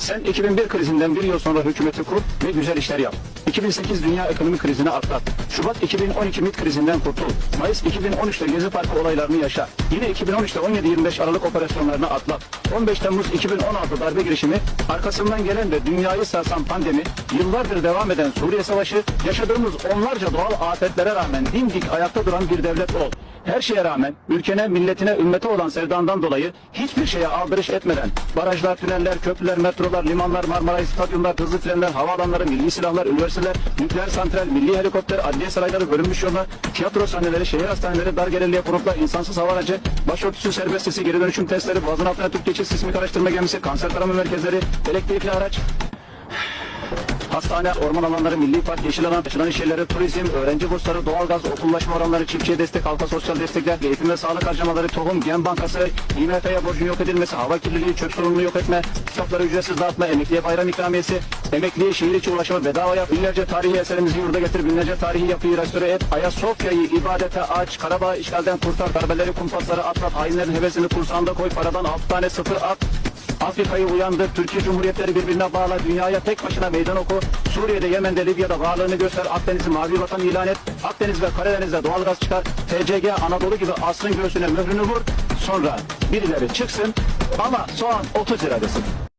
Sen 2001 krizinden bir yıl sonra hükümeti kur ve güzel işler yap. 2008 dünya ekonomi krizini atlat. Şubat 2012 MİT krizinden kurtul. Mayıs 2013'te Gezi Parkı olaylarını yaşa. Yine 2013'te 17-25 Aralık operasyonlarını atlat. 15 Temmuz 2016 darbe girişimi, arkasından gelen ve dünyayı sarsan pandemi, yıllardır devam eden Suriye Savaşı, yaşadığımız onlarca doğal afetlere rağmen dimdik ayakta duran bir devlet ol. Her şeye rağmen ülkene, milletine, ümmete olan sevdandan dolayı hiçbir şeye aldırış etmeden barajlar, tüneller, köprüler, metrolar, limanlar, Marmaray, stadyumlar, hızlı trenler, havaalanları, milli silahlar, üniversiteler, nükleer santral, milli helikopter, adliye sarayları, bölünmüş yollar, tiyatro sahneleri, şehir hastaneleri, dar gelirliye konutlar, insansız hava aracı, başörtüsü serbest sesi, geri dönüşüm testleri, boğazın altına tüp geçiş, sismik araştırma gemisi, kanser tarama merkezleri, elektrikli araç, Hastane, orman alanları, milli park, yeşil alan, taşınan iş yerleri, turizm, öğrenci bursları, doğalgaz, okullaşma oranları, çiftçiye destek, halka sosyal destekler, eğitim ve sağlık harcamaları, tohum, gen bankası, IMF'ye borcun yok edilmesi, hava kirliliği, çöp sorununu yok etme, kitapları ücretsiz dağıtma, emekliye bayram ikramiyesi, emekliye şehir içi ulaşımı bedava yap, binlerce tarihi eserimizi yurda getir, binlerce tarihi yapıyı restore et, Ayasofya'yı ibadete aç, Karabağ işgalden kurtar, darbeleri, kumpasları atlat, hainlerin hevesini kursağında koy, paradan altı tane sıfır at, Afrika'yı uyandır, Türkiye Cumhuriyetleri birbirine bağla, dünyaya tek başına meydan oku, Suriye'de, Yemen'de, Libya'da varlığını göster, Akdeniz'i mavi vatan ilan et, Akdeniz ve Karadeniz'de doğalgaz çıkar, TCG, Anadolu gibi asrın göğsüne mührünü vur, sonra birileri çıksın. Ama soğan 30 lira desin.